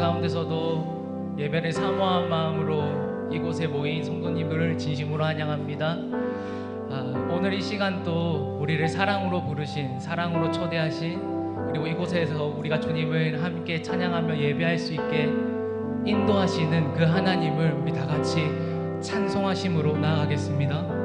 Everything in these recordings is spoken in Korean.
가운데서도 예배를 사모한 마음으로 이곳에 모인 성도님들을 진심으로 환영합니다. 아, 오늘 이 시간 또 우리를 사랑으로 부르신 사랑으로 초대하신 그리고 이곳에서 우리가 주님을 함께 찬양하며 예배할 수 있게 인도하시는 그 하나님을 우리 다 같이 찬송하심으로 나아가겠습니다.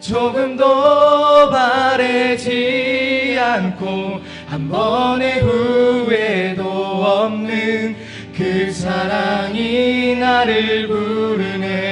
조금도 바래지 않고 한 번의 후회도 없는 그 사랑이 나를 부르네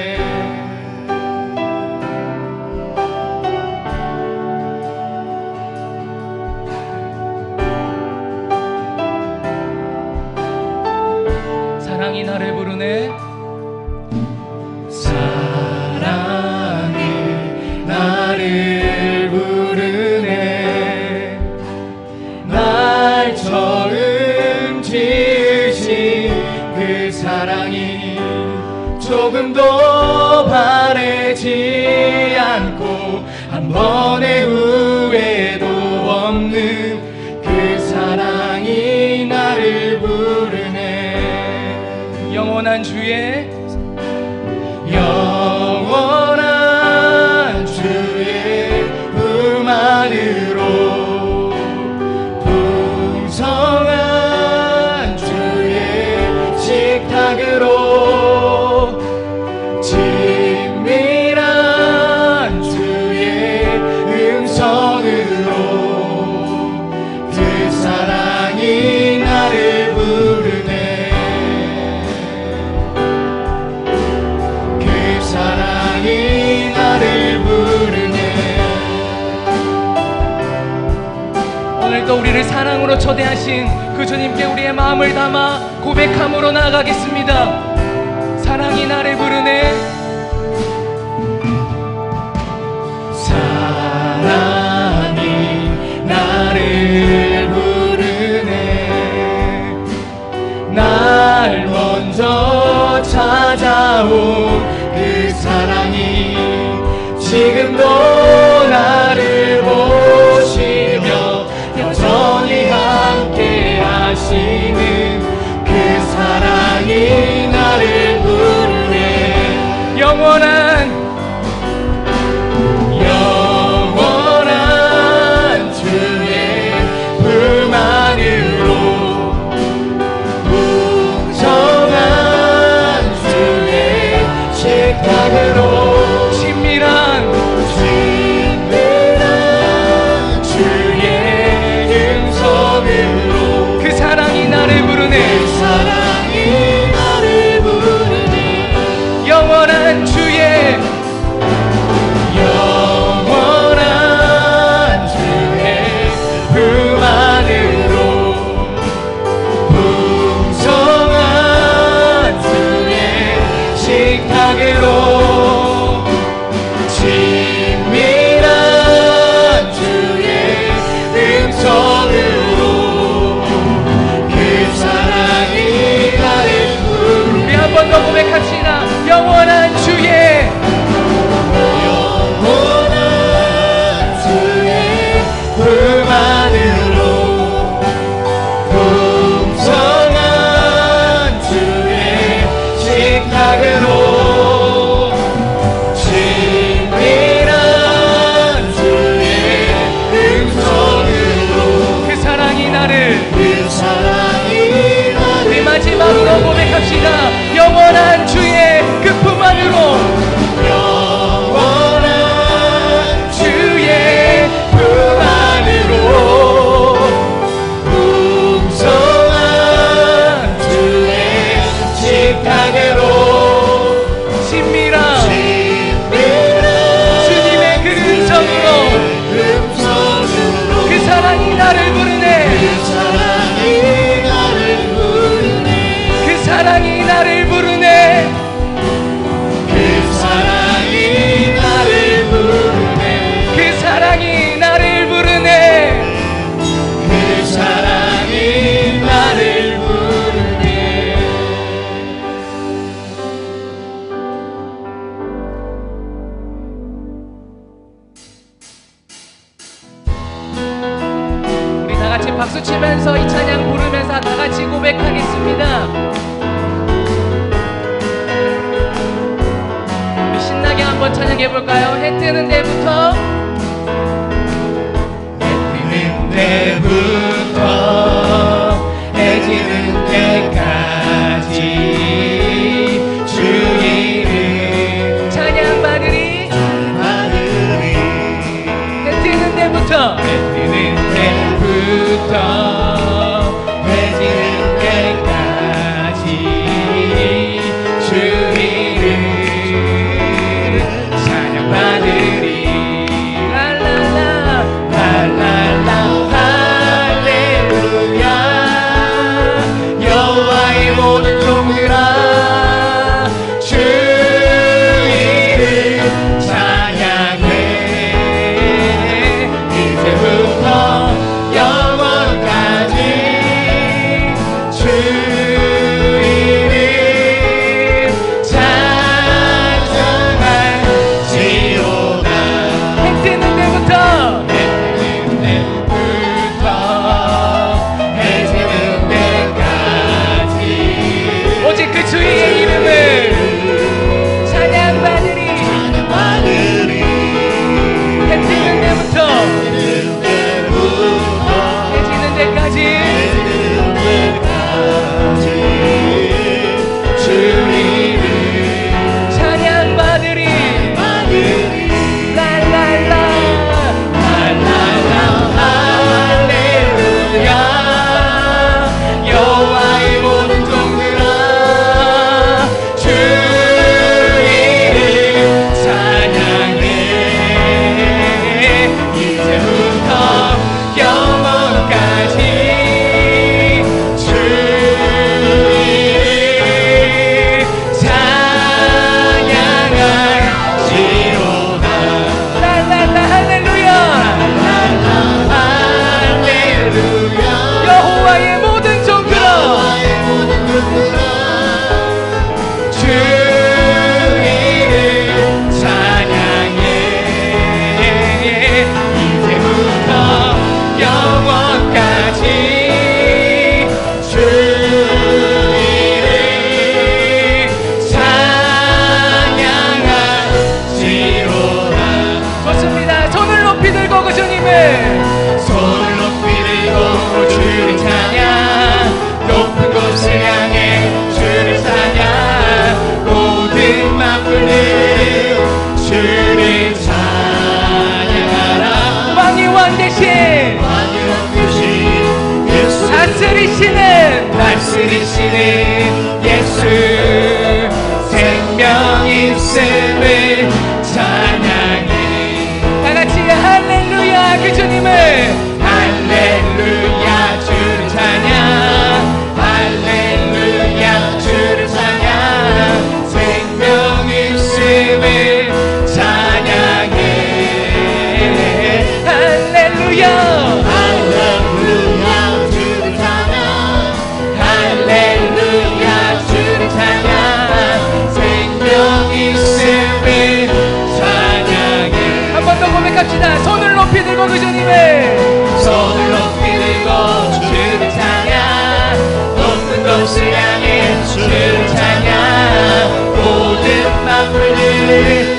조금도 바래지 않고 한 번의 우리를 사랑으로 초대하신 그 주님께 우리의 마음을 담아 고백함으로 나아가겠습니다. 사랑이 나를 부르네. 사랑이 나를 부르네. 날 먼저 찾아온 그 사랑이 지금도 Amen.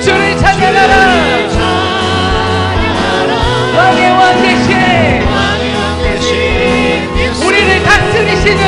주를 찬양하라. 왕의 왕 대신. 우리를 다스리시는.